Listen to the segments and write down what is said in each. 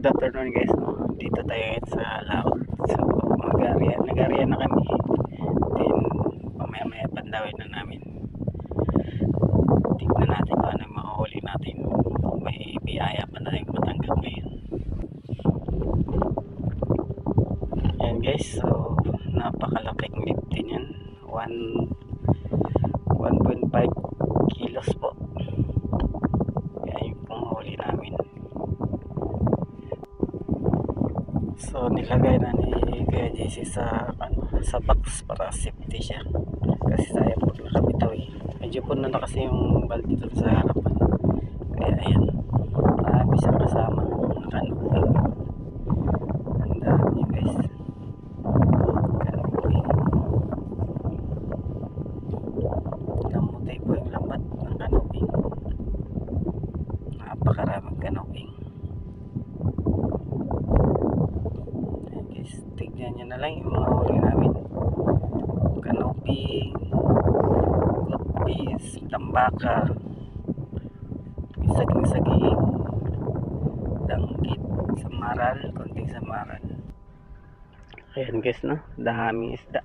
good afternoon guys. No? Dito tayo ngayon sa laot. So, mag-area, nag-area na kami. Then, pamaya-maya pandawin na namin. Tignan natin kung ano yung makahuli natin. Kung may biyaya pa na tayong matanggap ngayon. Ayan guys, so napakalaking lift din yan. 1 1.5 kilos po. Yan yung panghuli namin. So nilagay na ni Kuya JC sa ano, sa box para safety siya. Kasi sayang pag nakabitaw eh. Medyo puno na kasi yung balde doon sa harapan. Kaya ayan. Marami siyang kasama. Nakano. Ang dami guys. Kanopoy. Namutay po yung lambat ng kanoping. Napakaraming kanoping. Ayan guys, tignan nyo na lang yung mga huli namin. Kanoping, gutpis, tambaka, saging-saging, danggit, samaral, konting samaral. Ayan guys no, dami isda.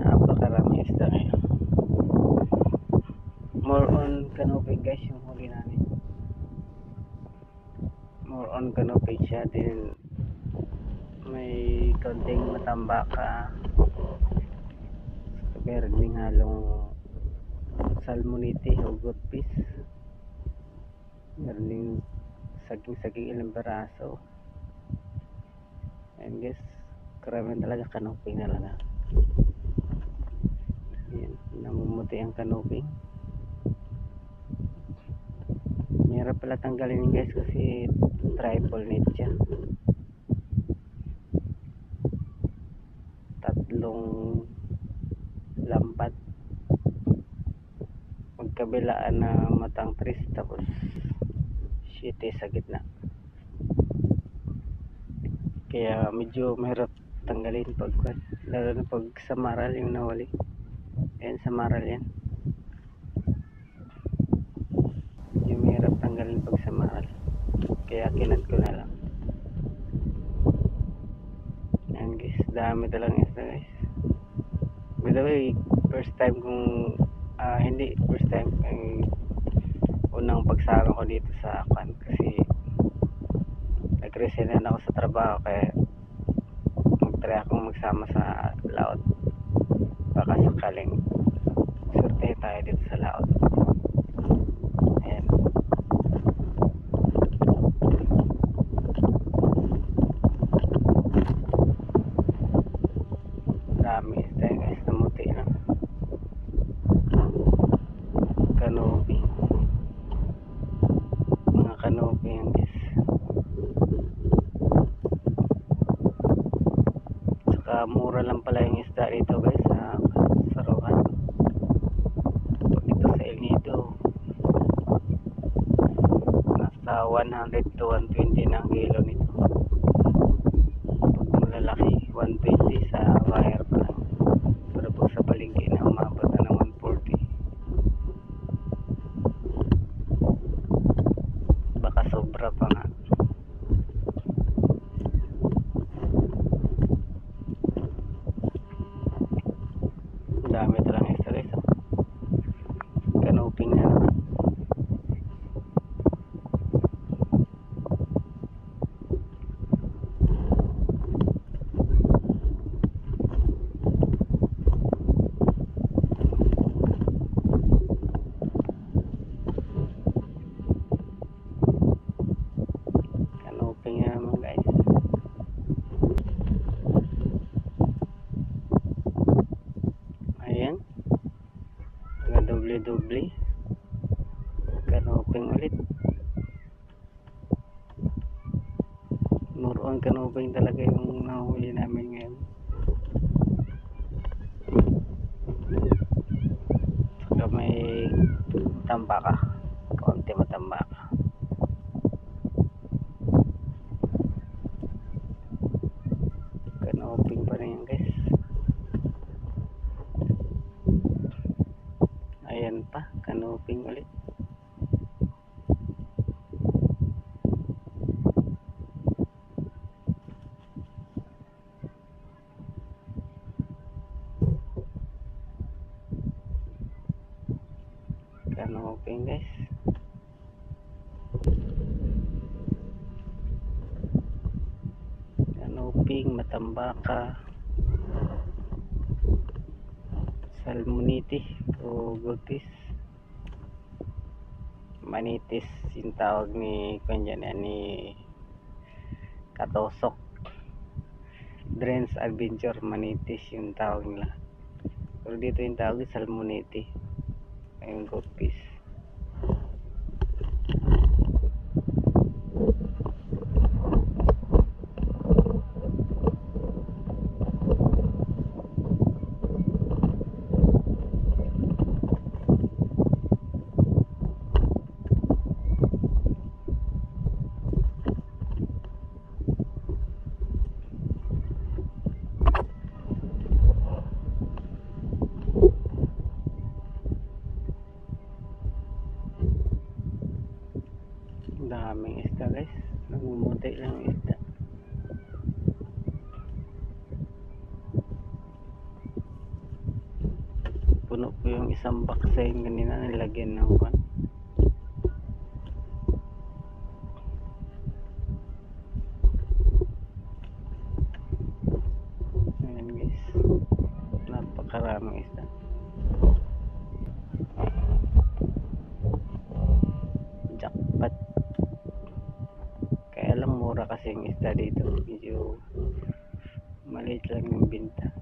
Napakarami isda ngayon. More on canopy guys yung huli namin. More on canopy siya din. May konting matambaka. Meron ding halong salmonite o gutpis. Meron ding saging-saging ilang baraso. Ayan guys, karamihan talaga kanoping talaga. Ayan, namumuti ang kanoping. Mahirap pala tanggalin guys kasi triple net siya. Tatlong lampat. Magkabilaan na matang tris tapos shitty sa gitna. Kaya medyo mahirap tanggalin pag lalo na pag sa maral yung nawali. Ayan sa maral yan. Yung mahirap tanggalin pag sa maral. Kaya kinat ko na dami talagang isda guys. By the way, first time kong ah, hindi first time ang unang pagsama ko dito sa Akwan kasi nag-resign ako sa trabaho kaya mag-try akong magsama sa laot. Baka sakaling surte tayo dito sa laot. Ayan dami tayo guys namuti na kanopi mga kanopi yan guys Saka mura lang pala yung isda dito guys sa Sarohan. Pag ito sa El Nido, nasa 100 to 120 na ang kilo nito. Malalaki, 120 sa wire pa. Pero pag sa palengke na umabot na ng 140. Baka sobra pa nga. Dami talagang meron pa canoping ulit canoping guys. Canoping matambaka salmonitis Gugus manitis Cinta sintaogni konjanani katosok drains adventure manitis yung tawag nila pero dito yung tawag salmoniti ayun gopis. Daming isda guys. Namumuti lang yung isda. Puno po yung isang baksa yung kanina nilagyan ng kwan ayan guys napakaraming isda jackpot kaya lang mura kasi yung isda dito medyo maliit lang yung binta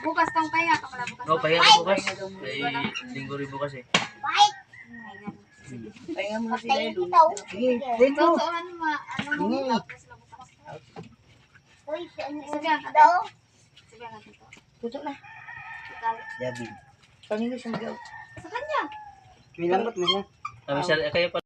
Bukas tong kaya. Kapala bukas. Oh, pahinga ka bukas. Ay, linggo rin bukas eh. Pahinga mo sila yun. Sige, So, dito. so ano ma, ano mo Hingi. bukas na bukas. Sige, ang Daw. Sige, ang ito. Puto na. Yabi. Pangilis ang gaw. Sa kanya. Kailangan mo na. Kami siya, kayo pa